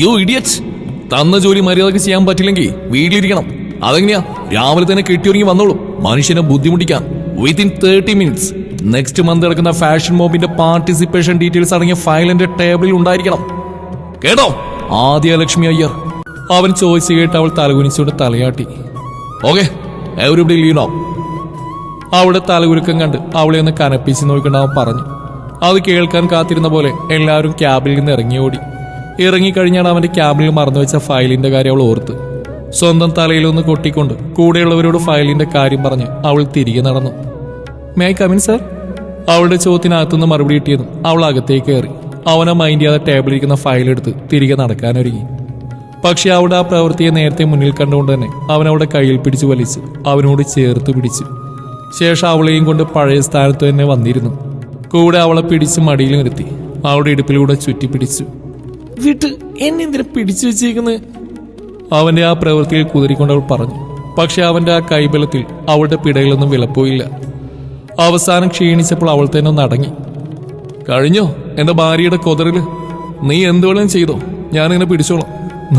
You idiot. തന്ന ജോലി മര്യാദയ്ക്ക് ചെയ്യാൻ പറ്റില്ലെങ്കിൽ വീട്ടിലിരിക്കണം. അതെങ്ങനെയാ? രാവിലെ തന്നെ കെട്ടിയൊരുങ്ങി വന്നോളൂ. മനുഷ്യനെ ബുദ്ധിമുട്ടിക്കാം. Within thirty minutes next month നടക്കുന്ന ഫാഷൻ മോബിന്റെ പാർട്ടിസിപ്പേഷൻ ഡീറ്റെയിൽസ് അടങ്ങിയ ഫയൽ എന്റെ ടേബിളിൽ ഉണ്ടായിരിക്കണം. കേട്ടോ? ആദ്യ ലക്ഷ്മി അയ്യർ. അവൻ ചോദിച്ചു കേട്ട് അവൾ തലകുനിച്ചുകൊണ്ട് തലയാട്ടി. ഓക്കെ എവരിബഡി ലീഡോ അവിടെ തലകുരുക്കം കണ്ട് അവളെ ഒന്ന് കനപ്പിച്ച് നോക്കിക്കൊണ്ട് അവൻ പറഞ്ഞു. അത് കേൾക്കാൻ കാത്തിരുന്ന പോലെ എല്ലാവരും ക്യാബിൽ നിന്ന് ഇറങ്ങി ഓടി ഇറങ്ങിക്കഴിഞ്ഞാൽ അവന്റെ ക്യാബിനിൽ മറന്നു വെച്ച ഫയലിന്റെ കാര്യം അവൾ ഓർത്ത്. സ്വന്തം തലയിൽ തലയിലൊന്ന് കൊട്ടിക്കൊണ്ട് കൂടെയുള്ളവരോട് ഫയലിന്റെ കാര്യം പറഞ്ഞ് അവൾ തിരികെ നടന്നു. മേ കമിൻ സർ അവളുടെ ചോദ്യത്തിനകത്തുനിന്ന് മറുപടി കിട്ടിയതും അവൾ അകത്തേക്ക് കയറി. അവനെ മൈൻഡ് ചെയ്യാതെ ടേബിളിരിക്കുന്ന ഫയൽ എടുത്ത് തിരികെ നടക്കാനൊരുങ്ങി. പക്ഷെ അവിടെ ആ പ്രവൃത്തിയെ നേരത്തെ മുന്നിൽ കണ്ടുകൊണ്ട് തന്നെ അവനവിടെ കയ്യിൽ പിടിച്ചു വലിച്ച് അവനോട് ചേർത്ത് പിടിച്ചു. ശേഷം അവളെയും കൊണ്ട് പഴയ സ്ഥാനത്ത് തന്നെ വന്നിരുന്നു. കൂടെ അവളെ പിടിച്ച് മടിയിൽ നിർത്തി. അവളുടെ ഇടുപ്പിലൂടെ ചുറ്റി പിടിച്ചു വിട്ട് എന്നെ എന്തിനു പിടിച്ചു വെച്ചേക്കുന്നത് അവന്റെ ആ പ്രവൃത്തിയിൽ കുതിരിക്കൊണ്ട് അവൾ പറഞ്ഞു പക്ഷെ അവന്റെ ആ കൈബലത്തിൽ അവളുടെ പിടയിലൊന്നും വിലപ്പോയില്ല. അവസാനം ക്ഷീണിച്ചപ്പോൾ അവൾ തന്നെ ഒന്ന് അടങ്ങി. കഴിഞ്ഞോ? എന്റെ ഭാര്യയുടെ കൊതറിൽ? നീ എന്തുവേണം ചെയ്തോ? ഞാനിങ്ങനെ പിടിച്ചോളാം.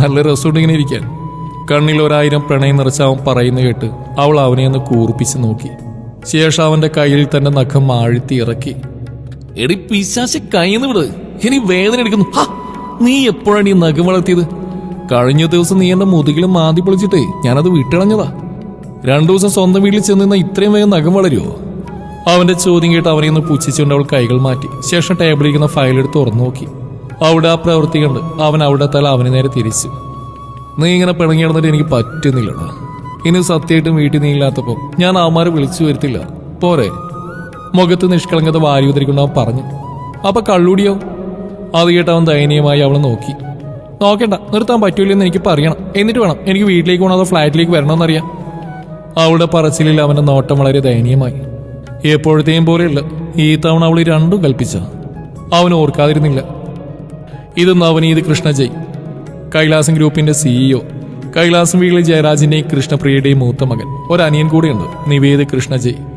നല്ല രസമുണ്ട് ഇങ്ങനെ ഇരിക്കാൻ. കണ്ണിൽ ഒരായിരം പ്രണയം നിറച്ച അവൻ പറയുന്ന കേട്ട് അവൾ അവനെ ഒന്ന് കൂർപ്പിച്ച് നോക്കി. ശേഷം അവന്റെ കയ്യിൽ തന്റെ നഖം ആഴ്ത്തി ഇറക്കി. എടി പിശാശ കൈന്ന് വിട് ഇനി വേദന എടുക്കുന്നു. ഹാ, നീ എപ്പോഴാണ് ഈ നഖം വളർത്തിയത്? കഴിഞ്ഞ ദിവസം നീ എന്റെ മുതുകിലും മാതി പൊളിച്ചിട്ടേ ഞാനത് വിട്ടിളഞ്ഞതാ. രണ്ടു ദിവസം സ്വന്തം വീട്ടിൽ ചെന്ന് നിന്ന ഇത്രയും വേഗം നഖം വളരുമോ അവന്റെ ചോദ്യം കേട്ട് അവനെ ഒന്ന് പുച്ഛിച്ചുകൊണ്ട് അവൾ കൈകൾ മാറ്റി. ശേഷം ഫയൽ എടുത്ത് തുറന്നു നോക്കി. അവിടെ ആ പ്രവൃത്തി കണ്ട് അവൻ അവിടെ തല അവന് നേരെ തിരിച്ചു. നീ ഇങ്ങനെ പിണങ്ങി കിടന്നിട്ട് എനിക്ക് പറ്റുന്നില്ലടാ. ഇനി സത്യമായിട്ടും വീട്ടിൽ നീ ഇല്ലാത്തപ്പോൾ ഞാൻ അവന്മാരെ വിളിച്ചു വരുത്തില്ല. പോരെ. മുഖത്ത് നിഷ്കളങ്കത വാരി ഉതിരിക്കൊണ്ട് അവൻ പറഞ്ഞു. അപ്പൊ കള്ളൂടിയോ? അത് കേട്ട് അവൻ ദയനീയമായി അവളെ നോക്കി. നോക്കണ്ട നിർത്താൻ പറ്റൂലെന്ന് എനിക്ക് പറയണം എന്നിട്ട് വേണം എനിക്ക് വീട്ടിലേക്ക് പോകണം അതോ ഫ്ലാറ്റിലേക്ക് വരണമെന്നറിയാം അവളുടെ പറച്ചിലിൽ അവന്റെ നോട്ടം വളരെ ദയനീയമായി. എപ്പോഴത്തെയും പോലെയല്ല ഈ തവണ അവൾ രണ്ടും കൽപ്പിച്ച അവൻ ഓർക്കാതിരുന്നില്ല. ഇത് നവനീത് കൃഷ്ണ ജയ്. കൈലാസം ഗ്രൂപ്പിന്റെ സിഇഒ കൈലാസം വീട്ടിലെ ജയരാജിന്റെയും കൃഷ്ണപ്രിയയുടെയും മൂത്ത മകൻ. ഒരനിയൻ കൂടിയുണ്ട് നിവേദ് കൃഷ്ണ ജയ്.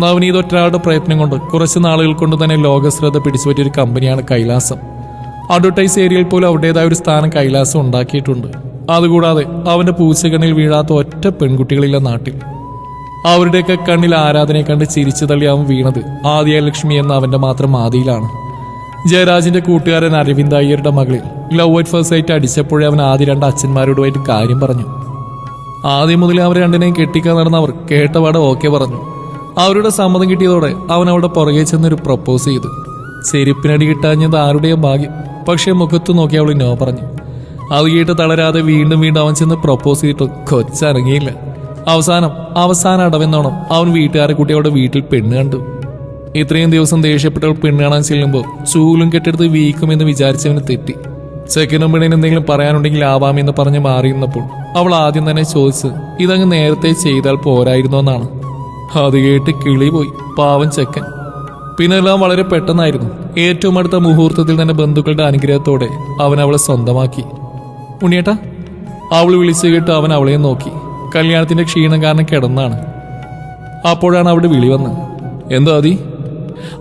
നവനീത് ഒറ്റയാളുടെ പ്രയത്നം കൊണ്ട് കുറച്ച് നാളുകൾ കൊണ്ട് തന്നെ ലോകശ്രദ്ധ പിടിച്ചുപറ്റിയ ഒരു കമ്പനിയാണ് കൈലാസം. അഡ്വർടൈസ് ഏരിയയിൽ പോലും അവരുടേതായ ഒരു സ്ഥാനം കൈലാസം ഉണ്ടാക്കിയിട്ടുണ്ട്. അതുകൂടാതെ അവന്റെ പൂച്ചകണ്ണിൽ വീഴാത്ത ഒറ്റ പെൺകുട്ടികളില്ല നാട്ടിൽ. അവരുടെയൊക്കെ കണ്ണിൽ ആരാധനയെ കണ്ട് ചിരിച്ചു തള്ളി അവൻ വീണത് ആദിയലക്ഷ്മി എന്ന അവന്റെ മാത്രം ആദിയിലാണ്. ജയരാജിന്റെ കൂട്ടുകാരൻ അരവിന്ദ് അയ്യരുടെ മകളിൽ ലവ് അറ്റ് ഫസ്റ്റ് സൈറ്റ് അടിച്ചപ്പോഴേ അവൻ ആദ്യ രണ്ട് അച്ഛന്മാരോടുമായിട്ട് കാര്യം പറഞ്ഞു. ആദ്യം മുതലേ അവർ രണ്ടിനെയും കെട്ടിക്കാൻ നടന്നവർ കേട്ടപാട് ഓക്കെ പറഞ്ഞു. അവരുടെ സമ്മതം കിട്ടിയതോടെ അവൻ അവിടെ പുറകെ ചെന്നൊരു പ്രപ്പോസ് ചെയ്തു. ചെരുപ്പിനടി കിട്ടാഞ്ഞത് ആരുടെയും ഭാഗ്യം? പക്ഷേ മുഖത്ത് നോക്കി അവൾ നോ പറഞ്ഞു. അത് കേട്ട് തളരാതെ വീണ്ടും വീണ്ടും അവൻ ചെന്ന് പ്രപ്പോസ് ചെയ്തിട്ട്. കൊച്ചിറങ്ങിയില്ല അവസാനം അവസാന അടവെന്നോണം അവൻ വീട്ടുകാരെ കുട്ടി അവിടെ വീട്ടിൽ പെണ്ണ് കണ്ടു. ഇത്രയും ദിവസം ദേഷ്യപ്പെട്ടവൾ പെണ്ണ് കാണാൻ ചെല്ലുമ്പോൾ ചൂലും കെട്ടെടുത്ത് വീക്കുമെന്ന് വിചാരിച്ചവന് തെറ്റി. ചെക്കനും പെണ്ണിന് എന്തെങ്കിലും പറയാനുണ്ടെങ്കിൽ ആവാമെന്ന് പറഞ്ഞ് മാറിയിരുന്നപ്പോൾ അവൾ ആദ്യം തന്നെ ചോദിച്ച് ഇതങ്ങ് നേരത്തെ ചെയ്താൽ പോരായിരുന്നോ എന്നാണ്. അത് കേട്ട് കിളി പോയി പാവൻ ചെക്കൻ. പിന്നെല്ലാം വളരെ പെട്ടെന്നായിരുന്നു. ഏറ്റവും അടുത്ത മുഹൂർത്തത്തിൽ തന്നെ ബന്ധുക്കളുടെ അനുഗ്രഹത്തോടെ അവൻ അവളെ സ്വന്തമാക്കി. ഉണ്ണിയേട്ടാ അവൾ വിളിച്ചു കേട്ട് അവൻ അവളെ നോക്കി. കല്യാണത്തിന്റെ ക്ഷീണം കാരണം കിടന്നാണ്. അപ്പോഴാണ് അവിടെ വിളി വന്നത് എന്തോ അതി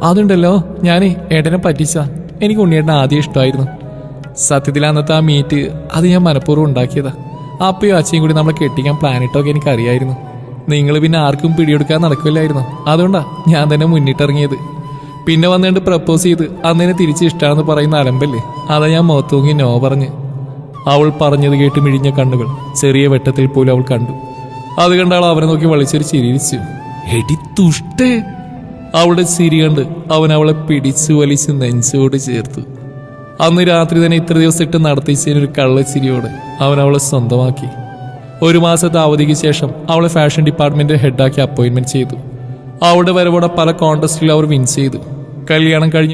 അതുണ്ടല്ലോ ഞാനേ ഏട്ടനെ പറ്റിച്ച. എനിക്ക് ഉണ്ണിയേട്ടൻ ആദ്യം ഇഷ്ടമായിരുന്നു. സത്യത്തിൽ അന്നത്തെ ആ മീറ്റ് അത് ഞാൻ മനഃപൂർവം ഉണ്ടാക്കിയതാ. അപ്പയും അച്ഛയും കൂടി നമ്മളെ കെട്ടിക്കാൻ പ്ലാനിട്ടൊക്കെ എനിക്കറിയായിരുന്നു. നിങ്ങൾ പിന്നെ ആർക്കും പിടിയെടുക്കാൻ നടക്കില്ലായിരുന്നു. അതുകൊണ്ടാ ഞാൻ തന്നെ മുന്നിട്ടിറങ്ങിയത്. പിന്നെ വന്നുകൊണ്ട് പ്രപ്പോസ് ചെയ്ത് അന്നേനെ തിരിച്ച് ഇഷ്ടമാണെന്ന് പറയുന്ന അലമ്പല്ലേ? അതാ ഞാൻ മുഖത്തൂങ്ങി നോ പറഞ്ഞ്. അവൾ പറഞ്ഞത് കേട്ട് മിഴിഞ്ഞ കണ്ണുകൾ ചെറിയ വെട്ടത്തിൽ പോലും അവൾ കണ്ടു. അത് കണ്ട അവൾ അവനെ നോക്കി വളിച്ചൊരു ചിരിച്ചു എടി തുഷ്ടേ അവളുടെ ചിരി കണ്ട് അവൻ അവളെ പിടിച്ചു വലിച്ച് നെഞ്ചോട് ചേർത്തു. അന്ന് രാത്രി തന്നെ ഇത്ര ദിവസം ഇട്ട് നടത്തിച്ചതിനൊരു കള്ളച്ചിരിയോടെ അവൻ അവളെ സ്വന്തമാക്കി. ഒരു മാസത്തെ അവധിക്ക് ശേഷം അവളെ ഫാഷൻ ഡിപ്പാർട്ട്മെന്റ് ഹെഡാക്കി അപ്പോയിന്റ്മെന്റ് ചെയ്തു. അവളുടെ വരവോടെ പല കോൺടെസ്റ്റിൽ അവർ വിൻ ചെയ്തു. കല്യാണം കഴിഞ്ഞ്